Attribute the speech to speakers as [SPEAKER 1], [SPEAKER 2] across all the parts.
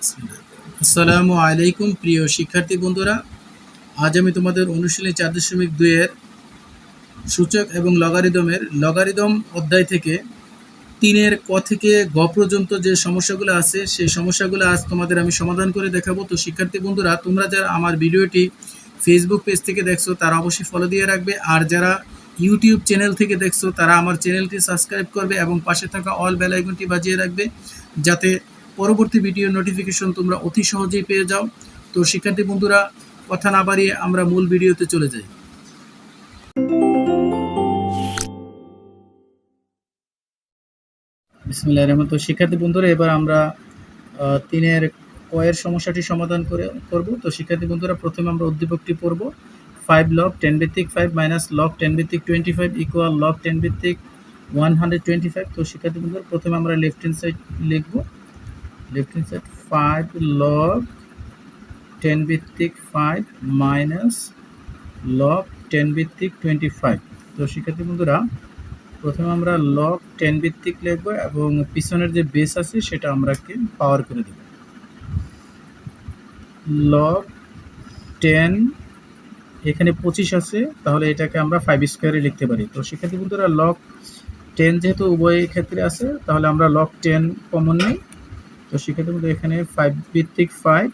[SPEAKER 1] আসসালামু আলাইকুম, প্রিয় শিক্ষার্থী বন্ধুরা। আজ আমি তোমাদের অনুশীলনী চার দশমিক দুইয়ের সূচক এবং লগারিদমের, লগারিদম অধ্যায় থেকে তিনের ক থেকে গ পর্যন্ত যে সমস্যাগুলো আছে, সেই সমস্যাগুলো আজ তোমাদের আমি সমাধান করে দেখাবো। তো শিক্ষার্থী বন্ধুরা, তোমরা যারা আমার ভিডিওটি ফেসবুক পেজ থেকে দেখছ, তারা অবশ্যই ফলো দিয়ে রাখবে। আর যারা ইউটিউব চ্যানেল থেকে দেখছ, তারা আমার চ্যানেলটি সাবস্ক্রাইব করবে এবং পাশে থাকা অল বেল আইকনটি বাজিয়ে রাখবে, যাতে পরবর্তী ভিডিও নোটিফিকেশন তোমরা অতি সহজেই পেয়ে যাও। তো শিক্ষার্থী বন্ধুরা, কথা না বাড়িয়ে আমরা মূল ভিডিওতে চলে যাই। তো শিক্ষার্থী বন্ধুরা, এবার আমরা তিনের কয়ের সমস্যাটি সমাধান করে করব। তো শিক্ষার্থী বন্ধুরা, প্রথমে আমরা উদ্দীপকটি পড়ব। ফাইভ লগ টেন ভিত্তিক ফাইভ মাইনাস লগ টেন ভিত্তিক twenty five equal log ten ভিত্তিক ওয়ান হান্ড্রেড টোয়েন্টি ফাইভ তো শিক্ষার্থী বন্ধুরা, প্রথমে আমরা লেফট হ্যান্ড সাইড লিখব। Hand side five log ten ভিত্তিক ফাইভ মাইনাস লগ টেন ভিত্তিক টোয়েন্টি ফাইভ তো শিক্ষার্থী বন্ধুরা, প্রথমে আমরা লগ টেন ভিত্তিক লিখব এবং পিছনের যে বেস আছে সেটা আমরা কি পাওয়ার করে দেব। লগ টেন এখানে পঁচিশ আছে, তাহলে এটাকে আমরা ফাইভ স্কোয়ারে লিখতে পারি। তো শিক্ষার্থী বন্ধুরা লগ টেন যেহেতু উভয় ক্ষেত্রে আছে, তাহলে আমরা লগ টেন কমন নিই। তো শিক্ষার্থী বন্ধু এখানে ফাইভ ভিত্তিক ফাইভ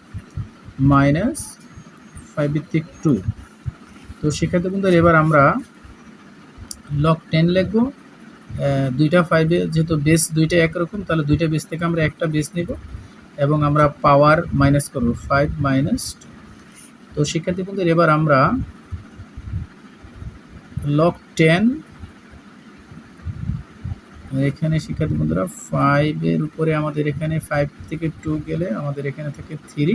[SPEAKER 1] মাইনাস ফাইভ ভিত্তিক টু তো শিক্ষার্থী বন্ধুরা এবার আমরা লগ টেন লিখব। দুইটা ফাইভে যেহেতু বেস দুইটা একরকম, তাহলে দুইটা বেস থেকে আমরা একটা বেস নিব এবং আমরা পাওয়ার মাইনাস করব ফাইভ মাইনাস তো শিক্ষার্থী বন্ধুরা এবার আমরা লগ টেন এখানে শিক্ষার্থী বন্ধুরা ফাইভের উপরে আমাদের এখানে ফাইভ থেকে টু গেলে আমাদের এখানে থেকে থ্রি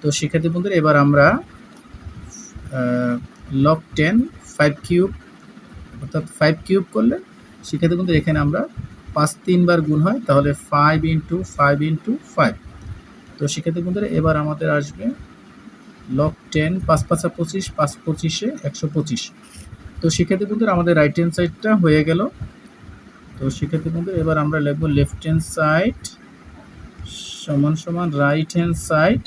[SPEAKER 1] তো শিক্ষার্থী বন্ধুরা, এবার আমরা লক টেন ফাইভ কিউব অর্থাৎ ফাইভ কিউব করলে শিক্ষার্থী বন্ধু এখানে আমরা পাঁচ তিনবার গুণ হয়, তাহলে five into five into five তো শিক্ষার্থী বন্ধুরা, এবার আমাদের আসবে লক টেন পাঁচ পাঁচা পঁচিশ, পাঁচ পঁচিশে একশো পঁচিশ। তো শিক্ষার্থী বন্ধুরা, আমাদের রাইট হ্যান্ড সাইডটা হয়ে গেল। তো শিক্ষার্থী বন্ধুরা এবার আমরা লিখব লেফট হ্যান্ড সাইড সমান সমান রাইট হ্যান্ড সাইড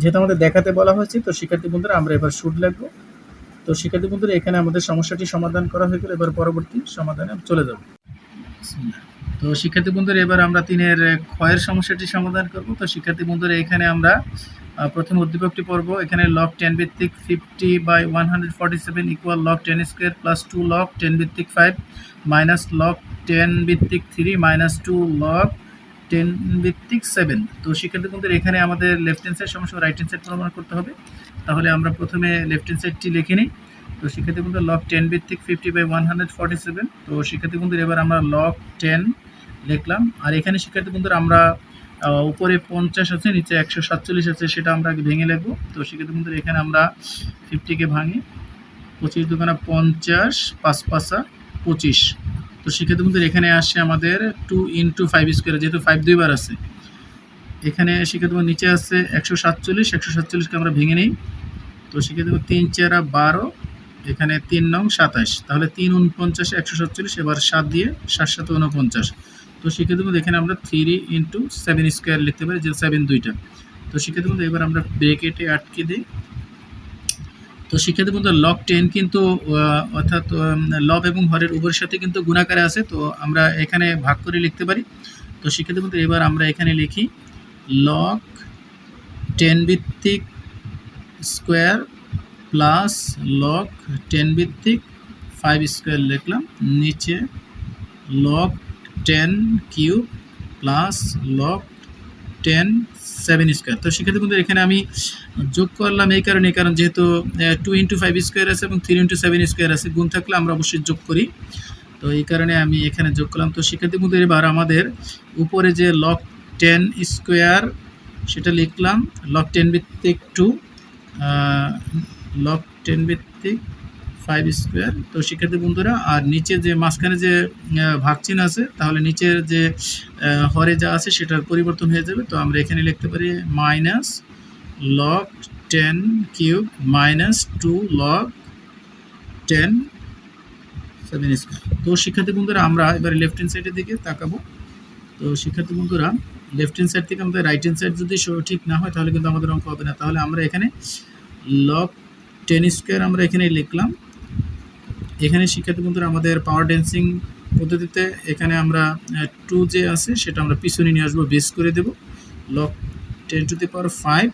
[SPEAKER 1] যেহেতু আমাদের দেখাতে বলা হয়েছে, তো শিক্ষার্থী বন্ধুরা আমরা এবার শুট লিখব। তো শিক্ষার্থী বন্ধুরা, এখানে আমাদের সমস্যাটি সমাধান করা হয়ে গেল। এবার পরবর্তী সমাধানে চলে যাব। তো শিক্ষার্থী বন্ধুরা, এবার আমরা তিনের ক্ষয়ের সমস্যাটি সমাধান করব। তো শিক্ষার্থী বন্ধুরা, এখানে আমরা প্রথম উদ্দীপকটি পড়ব। এখানে লক টেন ভিত্তিক fifty by one hundred forty seven equal log ten square plus two log ten ভিত্তিক ফাইভ মাইনাস লক টেন ভিত্তিক three minus two log ten ভিত্তিক সেভেন তো সেক্ষেত্রে কিন্তু এখানে আমাদের লেফট হ্যান্ড সাইড সমস্যা রাইট হ্যান্ড সাইড প্রমাণ করতে হবে। তাহলে আমরা প্রথমে লেফট হ্যান্ড সাইডটি লিখে নিই। তো সেক্ষেত্রে কিন্তু লক টেন ভিত্তিক fifty by one hundred forty seven তো সেক্ষেত্রে কিন্তু এবার আমরা লক টেন লিখলাম। আর এখানে শিক্ষার্থী বন্ধুরা আমরা উপরে পঞ্চাশ আছে, নিচে একশো সাতচল্লিশ আছে, সেটা আমরা ভেঙে লিখব তো সেক্ষেত্রে বন্ধুরা, এখানে আমরা ফিফটিকে ভাঙি। পঁচিশ দুখানা পঞ্চাশ, পাঁচ পাঁচা পঁচিশ। তো সেক্ষেত্রে বন্ধুরা, এখানে আসে আমাদের টু ইন্টু ফাইভ স্কোয়ার যেহেতু ফাইভ দুইবার আছে। এখানে বন্ধু নিচে আছে একশো সাতচল্লিশ, একশো সাতচল্লিশকে আমরা ভেঙে নিই। তো বন্ধু তিন চেরা বারো, এখানে তিন নং সাতাশ। তাহলে তিন উনপঞ্চাশ একশো সাতচল্লিশ, এবার সাত দিয়ে সাত সাত উনপঞ্চাশ। তো শিক্ষার্থী বন্ধু এখানে আমরা থ্রি ইন্টু সেভেন স্কোয়ার লিখতে পারি, যে সেভেন দুইটা। তো শিক্ষার্থী বন্ধু এবার আমরা ব্রেকেটে আটকে দিই? তো শিক্ষার্থী বন্ধু লগ টেন কিন্তু অর্থাৎ লব এবং হরের উভয়ের সাথে কিন্তু গুণাকারে আছে, তো আমরা এখানে ভাগ করে লিখতে পারি। তো শিক্ষার্থী বন্ধু এবার আমরা এখানে লিখি লগ টেন ভিত্তিক স্কোয়ার প্লাস লগ টেন ভিত্তিক ফাইভ স্কোয়ার লিখলাম, নিচে log ten cube plus log ten seven square তো সেক্ষেত্রে কিন্তু এখানে আমি যোগ করলাম এই কারণে, কারণ যেহেতু টু ইন্টু ফাইভ স্কোয়ার আছে এবং থ্রি ইন্টু সেভেন স্কোয়ার আছে, গুণ থাকলে আমরা অবশ্যই যোগ করি। তো এই কারণে আমি এখানে যোগ করলাম। তো সেক্ষেত্রে কিন্তু এবার আমাদের উপরে যে লগ টেন স্কোয়ার সেটা লিখলাম। লগ টেন ভিত্তিক টু লগ টেন ভিত্তিক ফাইভ স্কোয়ার তো শিক্ষার্থী বন্ধুরা, আর নিচে যে মাঝখানে যে ভাগচিহ্ন আছে, তাহলে নিচের যে হরে যা আছে সেটার পরিবর্তন হয়ে যাবে। তো আমরা এখানে লিখতে পারি minus log ten cube minus two log ten seven square তো শিক্ষার্থী বন্ধুরা, আমরা এবার লেফট হ্যান্ড সাইডের দিকে তাকাবো। তো শিক্ষার্থী বন্ধুরা লেফট হ্যান্ড সাইড থেকে আমাদের রাইট হ্যান্ড সাইড যদি ঠিক না হয়, তাহলে কিন্তু আমাদের অঙ্ক হবে না। তাহলে আমরা এখানে লক টেন স্কোয়ার আমরা এখানে লিখলাম। এখানে শিক্ষার্থী বন্ধুরা, আমাদের পাওয়ার ড্যান্সিং পদ্ধতিতে এখানে আমরা টু যে আছে, সেটা আমরা পিছনে নিয়ে আসব বেস করে দেব। Log ten to the power five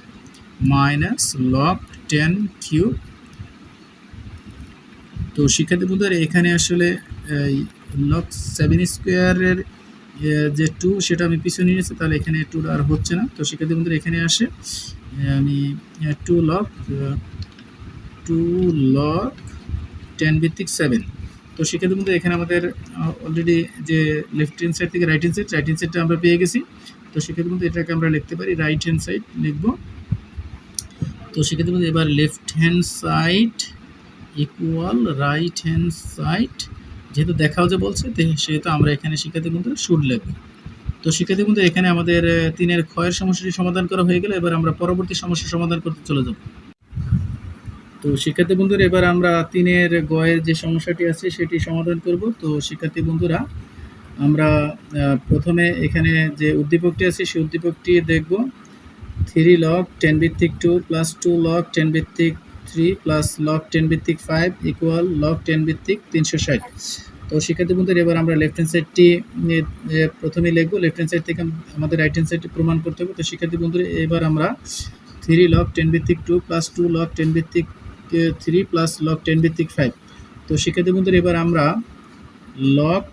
[SPEAKER 1] minus log ten cube তো শিক্ষার্থী বন্ধুরা, এখানে আসলে লক সেভেন স্কোয়ারের যে টু সেটা আমি পিছনে নিয়েছি তাহলে এখানে টু আর হচ্ছে না। তো শিক্ষার্থী বন্ধুরা, এখানে আসে, আমি two log two log ten ভিত্তিক সেভেন তো শিক্ষার্থী বন্ধু এখানে আমাদের অলরেডি যে লেফট হ্যান্ড সাইড থেকে right hand side right hand সাইডটা আমরা পেয়ে গেছি। তো শিক্ষার্থী বন্ধু এটাকে আমরা লিখতে পারি রাইট হ্যান্ড সাইড লিখব। তো শিক্ষার্থী বন্ধু এবার left hand side equal right hand side যেহেতু দেখাও যে বলছে সেহেতু আমরা এখানে শিক্ষার্থী বন্ধু শুড লিখব। তো শিক্ষার্থী বন্ধু এখানে আমাদের তিনের ক্ষয়ের সমস্যাটি সমাধান করা হয়ে গেলে। এবার আমরা পরবর্তী সমস্যা সমাধান করতে চলে যাব। তো শিক্ষার্থী বন্ধুরা, এবার আমরা তিনের গয়ের যে সমস্যাটি আছে সেটি সমাধান করব। তো শিক্ষার্থী বন্ধুরা, আমরা প্রথমে এখানে যে উদ্দীপকটি আছে সেই উদ্দীপকটি দেখব। থ্রি লক টেন ভিত্তিক two plus two log ten ভিত্তিক থ্রি প্লাস লক টেন ভিত্তিক ফাইভ ইকুয়াল লক টেন ভিত্তিক তিনশো ষাট। তো শিক্ষার্থী বন্ধুরা, এবার আমরা লেফট হ্যান্ড সাইডটি প্রথমে লিখব। লেফট হ্যান্ড সাইড থেকে আমাদের রাইট হ্যান্ড সাইডটি প্রমাণ করতে হবে। তো শিক্ষার্থী বন্ধুরা, এবার আমরা থ্রি লক টেন ভিত্তিক two plus two log ten ভিত্তিক থ্রি প্লাস লক টেন ভিত্তিক ফাইভ তো শিক্ষার্থী বন্ধুরা এবার আমরা লক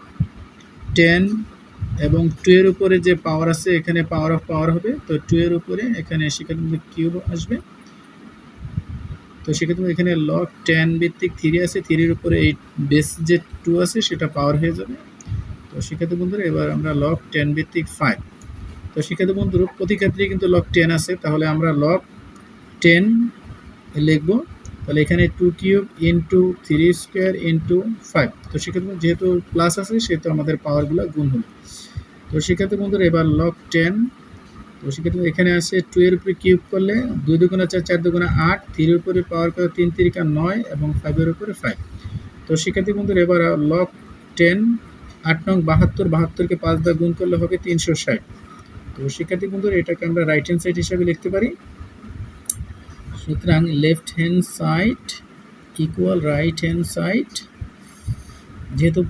[SPEAKER 1] টেন এবং টু এর উপরে যে পাওয়ার আছে, এখানে পাওয়ার অফ পাওয়ার হবে। তো টু এর উপরে এখানে বন্ধু কিউব আসবে। তো সেক্ষেত্রে এখানে লক টেন ভিত্তিক থ্রি আছে। থ্রির উপরে এই বেস যে টু আছে, সেটা পাওয়ার হয়ে যাবে। তো শিক্ষার্থী বন্ধুরা এবার আমরা লক টেন ভিত্তিক ফাইভ তো শিক্ষার্থী বন্ধুর প্রতি ক্ষেত্রেই কিন্তু লক টেন আছে। তাহলে আমরা লক টেন লিখব তাহলে এখানে two cube into three square into five তো সেক্ষেত্রে যেহেতু প্লাস আছে, সেহেতু আমাদের পাওয়ারগুলো গুণ হলো। তো শিক্ষার্থী বন্ধুরা এবার লক টেন তো সেক্ষেত্রে এখানে আসে টু এর উপরে কিউব করলে দুই দুগুণা চার চার দুগুণা আট থ্রির উপরে পাওয়ার করে তিন তিরিকা নয় এবং ফাইভের উপরে ফাইভ তো শিক্ষার্থী বন্ধুরা এবার লক টেন আট নং বাহাত্তর বাহাত্তরকে পাঁচ দা গুণ করলে হবে তিনশো ষাট। তো শিক্ষার্থী বন্ধুরা এটাকে আমরা রাইট হ্যান্ড সাইড হিসাবে লিখতে পারি। সুতরাং left hand side equal right hand side যেহেতু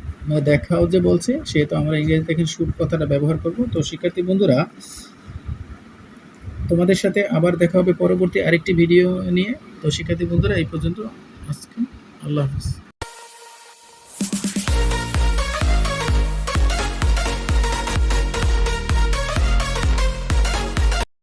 [SPEAKER 1] দেখাও যে বলছে, সেহেতু আমরা ইংরেজিতে এখানে শুট কথাটা ব্যবহার করব। তো শিক্ষার্থী বন্ধুরা, তোমাদের সাথে আবার দেখা হবে পরবর্তী আরেকটি ভিডিও নিয়ে। তো শিক্ষার্থী বন্ধুরা, এই পর্যন্ত। আজকে আল্লাহ হাফিজ।